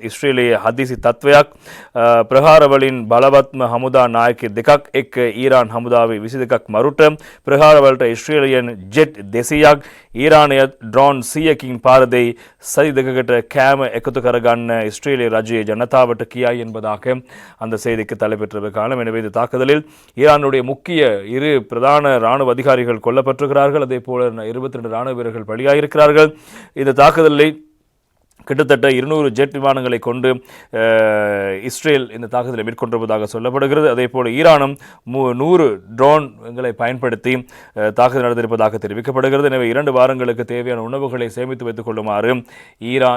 ඉස්ත්‍රේලයේ හදිසි තත්ත්වයක් ප්‍රහාරවලින් බලවත්ම හමුදා නායක දෙකක් එක් ඊරාන් හමුදාවේ විසි දෙකක් මරුට ප්‍රහාරවලට ඉස්ත්‍රේලියන් ජෙට් දෙසීයක් ඊරානය ඩ්‍රෝන් සියකින් පාරදෙයි சதி දෙකකට කෑම එකතු කරගන්න இஸ்ரேலிய ரஜ்ய ஜனதாவட்ட கியாய் என்பதாக அந்த செய்திக்கு தலைப்பெற்ற காலம் எனவே இந்த தாக்குதலில் ஈரானுடைய முக்கிய இரு பிரதான ராணுவ அதிகாரிகள் கொல்லப்பட்டிருக்கிறார்கள் அதே போல இருபத்தி ரெண்டு ராணுவ வீரர்கள் பலியாயிருக்கிறார்கள் இந்த தாக்குதலை கிட்டத்தட்ட இருநூறு ஜெட் விமானங்களை கொண்டு இஸ்ரேல் இந்த தாக்குதலை மேற்கொண்டிருப்பதாக சொல்லப்படுகிறது. அதே போல் ஈரானும் மு- நூறு ட்ரோன்களை பயன்படுத்தி தாக்குதல் நடந்திருப்பதாக தெரிவிக்கப்படுகிறது. எனவே இரண்டு வாரங்களுக்கு தேவையான உணவுகளை சேமித்து வைத்துக் கொள்ளுமாறு ஈரா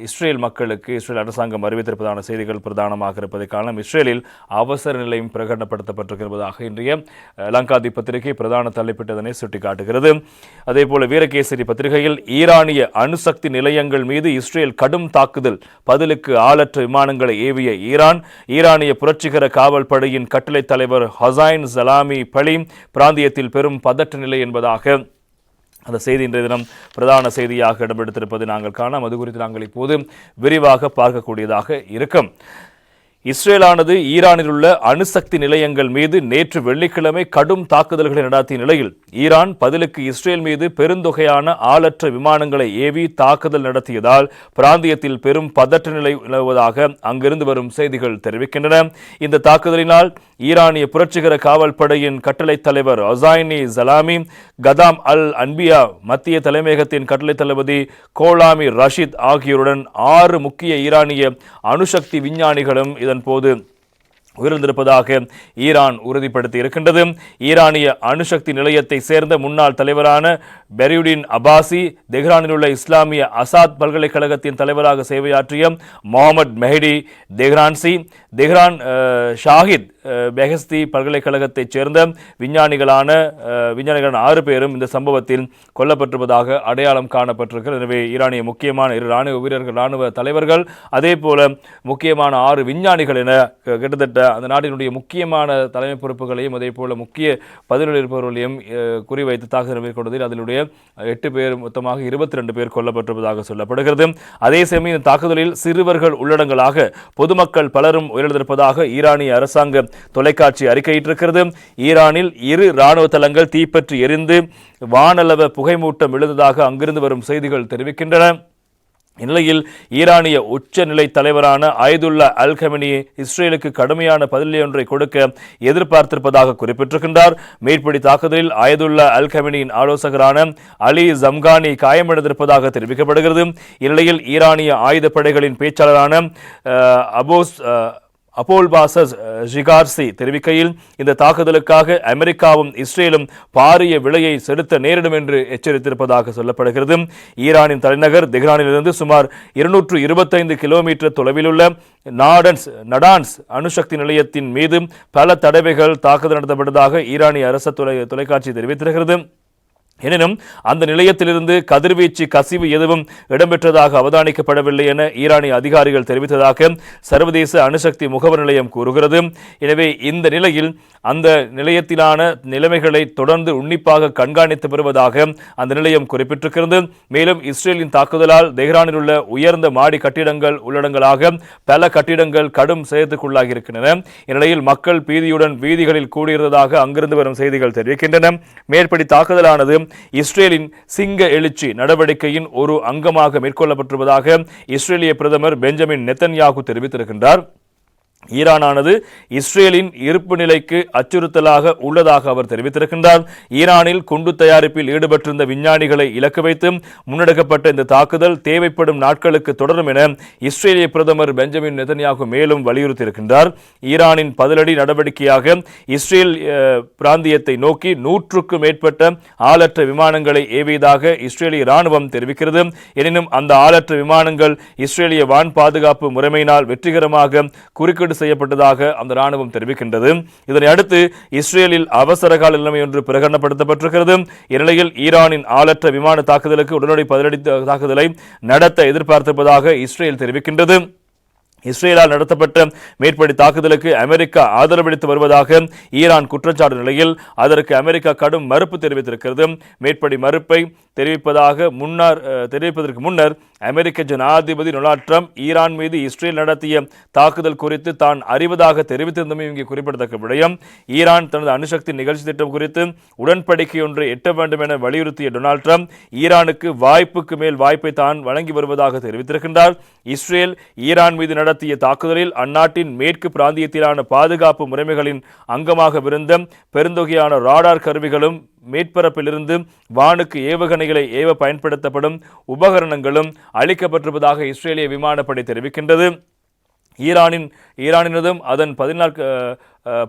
இஸ்ரேல் மக்களுக்கு இஸ்ரேல் அரசாங்கம் அறிவித்திருப்பதான செய்திகள் பிரதானமாக இருப்பதை காரணம் இஸ்ரேலில் அவசர நிலையும் பிரகடனப்படுத்தப்பட்டிருக்கிறதாக இன்றைய லங்காதி பத்திரிகை பிரதான தலைப்பிட்டதனை சுட்டிக்காட்டுகிறது. அதே போல வீரகேசரி பத்திரிகையில் ஈரானிய அணுசக்தி நிலையங்கள் மீது இஸ்ரேல் கடும் தாக்குதல். பதிலுக்கு ஆளற்ற விமானங்களை ஏவிய ஈரான் ஈரானிய புரட்சிகர காவல் படையின் கட்டளை தலைவர் ஹசைன் சலாமி பலி பிராந்தியத்தில் பெரும் பதற்ற நிலை என்பதாக அந்த செய்தி இன்றைய தினம் பிரதான செய்தியாக இடம்பெடுத்திருப்பதை நாங்கள் காணலாம் அது குறித்து நாங்கள் இப்போது விரிவாக பார்க்கக்கூடியதாக இருக்கும். இஸ்ரேலானது ஈரானில் உள்ள அணுசக்தி நிலையங்கள் மீது நேற்று வெள்ளிக்கிழமை கடும் தாக்குதல்களை நடத்திய நிலையில் ஈரான் பதிலுக்கு இஸ்ரேல் மீது பெருந்தொகையான ஆளற்ற விமானங்களை ஏவி தாக்குதல் நடத்தியதால் பிராந்தியத்தில் பெரும் பதற்ற நிலை நிலவுவதாக அங்கிருந்து வரும் செய்திகள் தெரிவிக்கின்றன. இந்த தாக்குதலினால் ஈரானிய புரட்சிகர காவல் படையின் கட்டளை தலைவர் அசாயினி ஜலாமி கதாம் அல் அன்பியா மத்திய தலைமையகத்தின் கட்டளை தளபதி கோலாமி ரஷீத் ஆகியோருடன் ஆறு முக்கிய ஈரானிய அணுசக்தி விஞ்ஞானிகளும் இதன் இதன்போது உயிரிழந்திருப்பதாக ஈரான் உறுதிப்படுத்தி இருக்கின்றது. ஈரானிய அணுசக்தி நிலையத்தை சேர்ந்த முன்னாள் தலைவரான பெரியுடின் அபாசி தெஹ்ரானில் உள்ள இஸ்லாமிய அசாத் பல்கலைக்கழகத்தின் தலைவராக சேவையாற்றிய Mohammad Mehdi Tehranchi Tehran Shahid Beheshti பல்கலைக்கழகத்தைச் சேர்ந்த விஞ்ஞானிகளான விஞ்ஞானிகளான ஆறு பேரும் இந்த சம்பவத்தில் கொல்லப்பட்டிருப்பதாக அடையாளம் காணப்பட்டிருக்கிறது. எனவே ஈரானிய முக்கியமான இரு இராணுவ வீரர்கள் இராணுவ தலைவர்கள் அதே போல முக்கியமான ஆறு விஞ்ஞானிகள் என க- கிட்டத்தட்ட அந்த நாட்டினுடைய முக்கியமான தலைமை பொறுப்புகளையும் அதே போல முக்கிய பதிலில் இருப்பவர்களையும் குறிவைத்து தாக்குதல் மேற்கொண்டதில் அதனுடைய எட்டு பேர் மொத்தமாக இருபத்தி ரெண்டு பேர் கொல்லப்பட்டிருப்பதாக சொல்லப்படுகிறது. அதே சமயம் இந்த தாக்குதலில் சிறுவர்கள் உள்ளடங்கலாக பொதுமக்கள் பலரும் உயிரிழந்திருப்பதாக ஈரானிய அரசாங்க தொலைக்காட்சி அறிக்கையிட்டிருக்கிறது. ஈரானில் இரு இராணுவ தளங்கள் தீப்பற்றி எரிந்து வானளவ புகைமூட்டம் எழுந்ததாக அங்கிருந்து வரும் செய்திகள் தெரிவிக்கின்றன. இந்நிலையில் ஈரானிய உச்சநிலை தலைவரான அயதுல்லா அல்கமினி இஸ்ரேலுக்கு கடுமையான பதிலொன்றை கொடுக்க எதிர்பார்த்திருப்பதாக குறிப்பிட்டிருக்கின்றார். மேற்படி தாக்குதலில் அயதுல்லா அல்கமினியின் ஆலோசகரான அலி ஜம்கானி காயமடைந்திருப்பதாக தெரிவிக்கப்படுகிறது. இந்நிலையில் ஈரானிய ஆயுதப்படைகளின் பேச்சாளரான அபோஸ் அப்போல் பாசஸ் ஜிகார்சி தெரிவிக்கையில் இந்த தாக்குதலுக்காக அமெரிக்காவும் இஸ்ரேலும் பாரிய விலையை செலுத்த நேரிடும் என்று எச்சரித்திருப்பதாக சொல்லப்படுகிறது. ஈரானின் தலைநகர் தெஹ்ரானிலிருந்து சுமார் இருநூற்று இருபத்தைந்து கிலோமீட்டர் தொலைவிலுள்ள நாடன்ஸ் நடான்ஸ் அணுசக்தி நிலையத்தின் மீது பல தடவைகள் தாக்குதல் நடத்தப்பட்டதாக ஈரானிய அரசு தொலை தொலைக்காட்சி தெரிவித்திருக்கிறது. எனினும் அந்த நிலையத்திலிருந்து கதிர்வீச்சு கசிவு எதுவும் இடம்பெற்றதாக அவதானிக்கப்படவில்லை என ஈரானிய அதிகாரிகள் தெரிவித்ததாக சர்வதேச அணுசக்தி முகவர் நிலையம் கூறுகிறது. எனவே இந்த நிலையில் அந்த நிலையத்திலான நிலைமைகளை தொடர்ந்து உன்னிப்பாக கண்காணித்து வருவதாக அந்த நிலையம் குறிப்பிட்டிருக்கிறது. மேலும் இஸ்ரேலின் தாக்குதலால் தெஹ்ரானில் உள்ள உயர்ந்த மாடி கட்டிடங்கள் உள்ளடங்களாக பல கட்டிடங்கள் கடும் சேதத்துக்குள்ளாகி இருக்கின்றன இந்நிலையில் மக்கள் பீதியுடன் வீதிகளில் கூடியிருந்ததாக அங்கிருந்து வரும் செய்திகள் தெரிவிக்கின்றன. மேற்படி தாக்குதலானது இஸ்ரேலின் சிங்க எழுச்சி நடவடிக்கையின் ஒரு அங்கமாக மேற்கொள்ளப்பட்டிருப்பதாக இஸ்ரேலிய பிரதமர் பெஞ்சமின் நெத்தன்யாகு தெரிவித்திருக்கின்றார். ஈரானானது இஸ்ரேலின் இருப்பு நிலைக்கு அச்சுறுத்தலாக உள்ளதாக அவர் தெரிவித்திருக்கின்றார். ஈரானில் குண்டு தயாரிப்பில் ஈடுபட்டிருந்த விஞ்ஞானிகளை இலக்கு வைத்து முன்னெடுக்கப்பட்ட இந்த தாக்குதல் தேவைப்படும் நாட்களுக்கு தொடரும் என இஸ்ரேலிய பிரதமர் பெஞ்சமின் நெதன்யாகு மேலும் வலியுறுத்தியிருக்கின்றார். ஈரானின் பதிலடி நடவடிக்கையாக இஸ்ரேல் பிராந்தியத்தை நோக்கி நூற்றுக்கும் மேற்பட்ட ஆளற்ற விமானங்களை ஏவியதாக இஸ்ரேலிய ராணுவம் தெரிவிக்கிறது. எனினும் அந்த ஆளற்ற விமானங்கள் இஸ்ரேலிய வான் பாதுகாப்பு முறைமையினால் வெற்றிகரமாக குறுக்கீடு செய்யப்பட்டதாக அந்த ராணுவம் தெரிவிக்கின்றது. இதனை அடுத்து இஸ்ரேலில் அவசர கால நிலைமை ஒன்று பிரகடனப்படுத்தப்பட்டிருக்கிறது. இந்நிலையில் ஈரானின் ஆளற்ற விமான தாக்குதலுக்கு உடனடி பதிலடி தாக்குதலை நடத்த எதிர்பார்த்திருப்பதாக இஸ்ரேல் தெரிவிக்கின்றது. இஸ்ரேலால் நடத்தப்பட்ட மேற்படி தாக்குதலுக்கு அமெரிக்கா ஆதரவளித்து வருவதாக ஈரான் குற்றச்சாட்டு நிலையில் அதற்கு அமெரிக்கா கடும் மறுப்பு தெரிவித்திருக்கிறது. மேற்படி மறுப்பை தெரிவிப்பதாக முன்னர் அஹ், தெரிவிப்பதற்கு முன்னர் அமெரிக்க ஜனாதிபதி டொனால்ட் ட்ரம்ப் ஈரான் மீது இஸ்ரேல் நடத்திய தாக்குதல் குறித்து தான் அறிவதாக தெரிவித்திருந்தமே இங்கே குறிப்பிடத்தக்க விடயம். ஈரான் தனது அணுசக்தி நிகழ்ச்சி திட்டம் குறித்து உடன்படிக்கை ஒன்றை எட்ட வேண்டும் என வலியுறுத்திய டொனால்ட் ட்ரம்ப் ஈரானுக்கு வாய்ப்புக்கு மேல் வாய்ப்பை தான் வழங்கி வருவதாக தெரிவித்திருக்கின்றார். இஸ்ரேல் ஈரான் மீது நடத்திய தாக்குதலில் அந்நாட்டின் மேற்கு பிராந்தியத்திலான பாதுகாப்பு முறைமைகளின் அங்கமாகவிருந்த பெருந்தொகையான ராடார் கருவிகளும் மேற்பரப்பிலிருந்து வானுக்கு ஏவுகணைகளை ஏவ பயன்படுத்தப்படும் உபகரணங்களும் அளிக்கப்பட்டிருப்பதாக இஸ்ரேலிய விமானப்படை தெரிவிக்கின்றது. ஈரானின் ஈரானினதும் அதன் பதினான்கு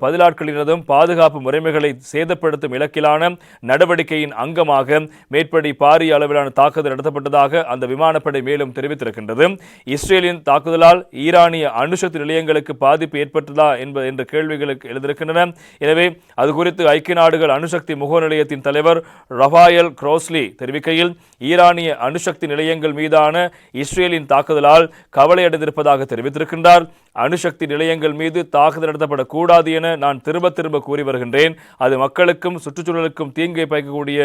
பதிலாட்களினதும் பாதுகாப்பு முறைமைகளை சேதப்படுத்தும் இலக்கிலான நடவடிக்கையின் அங்கமாக மேற்படி பாரிய அளவிலான தாக்குதல் நடத்தப்பட்டதாக அந்த விமானப்படை மேலும் தெரிவித்திருக்கின்றது. இஸ்ரேலின் தாக்குதலால் ஈரானிய அணுசக்தி நிலையங்களுக்கு பாதிப்பு ஏற்பட்டதா என்பது என்ற கேள்விகளுக்கு எழுந்திருக்கின்றன. எனவே அது குறித்து ஐக்கிய நாடுகள் அணுசக்தி முக நிலையத்தின் தலைவர் ரஃபாயல் க்ரோஸ்லி தெரிவிக்கையில் ஈரானிய அணுசக்தி நிலையங்கள் மீதான இஸ்ரேலின் தாக்குதலால் கவலையடைந்திருப்பதாக தெரிவித்திருக்கின்றார். அணுசக்தி நிலையங்கள் மீது தாக்குதல் நடத்தப்படக்கூடாது என நான் திரும்ப திரும்ப கூறி வருகின்றேன். அது மக்களுக்கும் சுற்றுச்சூழலுக்கும் தீங்கை பயக்கக்கூடிய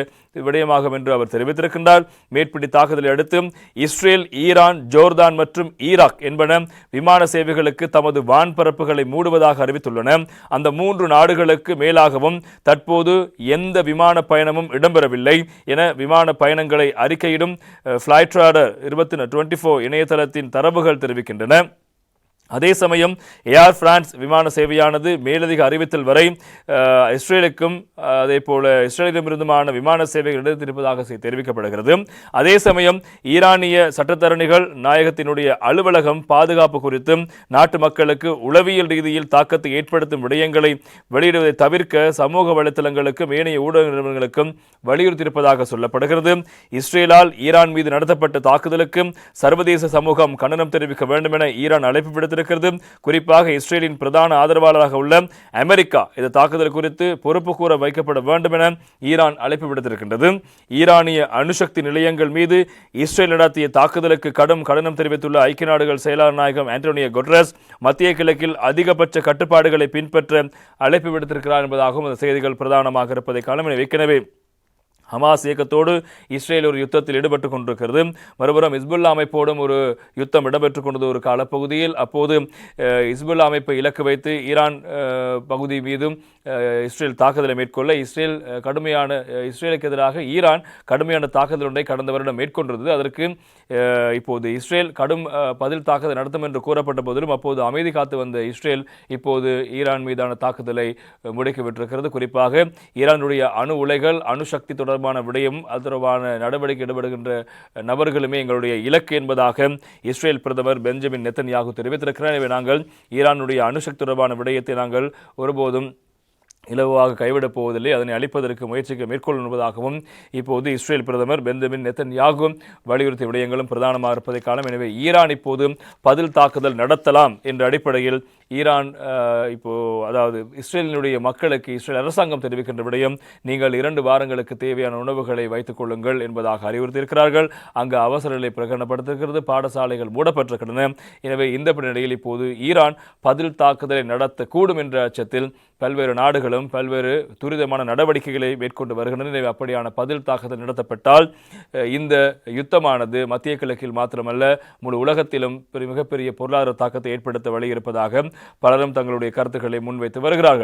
விடயமாகும் என்று அவர் தெரிவித்திருக்கின்றார். மேற்படி தாக்குதலை அடுத்து இஸ்ரேல் ஈரான் ஜோர்தான் மற்றும் ஈராக் என்பன விமான சேவைகளுக்கு தமது வான்பரப்புகளை மூடுவதாக அறிவித்துள்ளன. அந்த மூன்று நாடுகளுக்கு மேலாகவும் தற்போது எந்த விமான பயணமும் இடம்பெறவில்லை என விமான பயணங்களை அறிக்கையிடும் ஃப்ளைட்ராடர் இருபத்தி டுவெண்ட்டி ஃபோர் இணையதளத்தின் தரவுகள் தெரிவிக்கின்றன. அதே சமயம் ஏர் பிரான்ஸ் விமான சேவையானது மேலதிக அறிவித்தல் வரை இஸ்ரேலுக்கும் அதே போல இஸ்ரேலிடமிருந்துமான விமான சேவைகள் எடுத்திருப்பதாக தெரிவிக்கப்படுகிறது. அதே சமயம் ஈரானிய சட்டத்தரணிகள் நாயகத்தினுடைய அலுவலகம் பாதுகாப்பு குறித்து நாட்டு மக்களுக்கு உளவியல் ரீதியில் தாக்கத்தை ஏற்படுத்தும் விடயங்களை வெளியிடுவதை தவிர்க்க சமூக வலைத்தளங்களுக்கும் ஏனைய ஊடக நிறுவனங்களுக்கும் வலியுறுத்தியிருப்பதாக சொல்லப்படுகிறது. இஸ்ரேலால் ஈரான் மீது நடத்தப்பட்ட தாக்குதலுக்கும் சர்வதேச சமூகம் கண்டனம் தெரிவிக்க வேண்டும் என ஈரான் அழைப்பு விடுத்திருக்கிறது குறிப்பாக இஸ்ரேலின் பிரதான ஆதரவாளராக உள்ள அமெரிக்கா இந்த தாக்குதல் குறித்து பொறுப்பு கூற வைக்கப்பட வேண்டும் என ஈரான் அழைப்பு விடுத்திருக்கின்றது. ஈரானிய அணுசக்தி நிலையங்கள் மீது இஸ்ரேல் நடத்திய தாக்குதலுக்கு கடும் கண்டனம் தெரிவித்துள்ள ஐக்கிய நாடுகள் செயலாளர் நாயகம் ஆண்டோனியோ கொட்ரஸ் மத்திய கிழக்கில் அதிகபட்ச கட்டுப்பாடுகளை பின்பற்ற அழைப்பு விடுத்திருக்கிறார் என்பதாகவும் அந்த செய்திகள் பிரதானமாக இருப்பதை காலம் ஏற்கனவே ஹமாஸ் இயக்கத்தோடு இஸ்ரேல் ஒரு யுத்தத்தில் ஈடுபட்டு கொண்டிருக்கிறது. மறுபுறம் இஸ்புல்லா அமைப்போடும் ஒரு யுத்தம் இடம்பெற்று கொண்டது ஒரு காலப்பகுதியில். அப்போது இஸ்புல்லா அமைப்பை இலக்கு வைத்து ஈரான் பகுதி மீதும் இஸ்ரேல் தாக்குதலை மேற்கொள்ள இஸ்ரேல் கடுமையான இஸ்ரேலுக்கு எதிராக ஈரான் கடுமையான தாக்குதல் ஒன்றை கடந்த வருடம் மேற்கொண்டிருந்தது. அதற்கு இப்போது இஸ்ரேல் கடும் பதில் தாக்குதல் நடத்தும் என்று கூறப்பட்ட போதிலும் அப்போது அமைதி காத்து வந்த இஸ்ரேல் இப்போது ஈரான் மீதான தாக்குதலை முடக்கிவிட்டிருக்கிறது குறிப்பாக ஈரானுடைய அணு உலைகள் அணுசக்தி தொடர்பான விடயம் அது தொடர்பான நடவடிக்கை ஈடுபடுகின்ற நபர்களுமே எங்களுடைய இலக்கு என்பதாக இஸ்ரேல் பிரதமர் பெஞ்சமின் நெத்தன்யாகு தெரிவித்திருக்கிறார். எனவே நாங்கள் ஈரானுடைய அணுசக்தி தொடர்பான விடயத்தை நாங்கள் ஒருபோதும் இலவாக கைவிடப் போவதில்லை. அதனை அழிப்பதற்கு முயற்சிக்க மேற்கொள்ளும் என்பதாகவும் இப்போது இஸ்ரேல் பிரதமர் பெந்தமின் நெத்தன்யாகு வலியுறுத்திய விடயங்களும் பிரதானமாக இருப்பதை காலம் எனவே ஈரான் இப்போது பதில் தாக்குதல் நடத்தலாம் என்ற அடிப்படையில் ஈரான் இப்போது இப்போ அதாவது இஸ்ரேலினுடைய மக்களுக்கு இஸ்ரேல் அரசாங்கம் தெரிவிக்கின்ற விடயம் நீங்கள் இரண்டு வாரங்களுக்கு தேவையான உணவுகளை வைத்துக் கொள்ளுங்கள் என்பதாக அறிவுறுத்தியிருக்கிறார்கள். அங்கு அவசர நிலை பிரகடனப்படுத்திருக்கிறது பாடசாலைகள் மூடப்பட்டிருக்கின்றன. எனவே இந்த பின்னணியில் இப்போது ஈரான் பதில் தாக்குதலை நடத்தக்கூடும் என்ற அச்சத்தில் பல்வேறு நாடுகள் அதிகாரிகளும் பல்வேறு துரிதமான நடவடிக்கைகளை மேற்கொண்டு வருகின்றன. அப்படியான பதில் தாக்குதல் நடத்தப்பட்டால் இந்த யுத்தமானது மத்திய கிழக்கில் மாத்திரமல்ல முழு உலகத்திலும் பெரிய- மிகப்பெரிய பொருளாதார தாக்கத்தை ஏற்படுத்த வழி இருப்பதாக பலரும் தங்களுடைய கருத்துக்களை முன்வைத்து வருகிறார்கள்.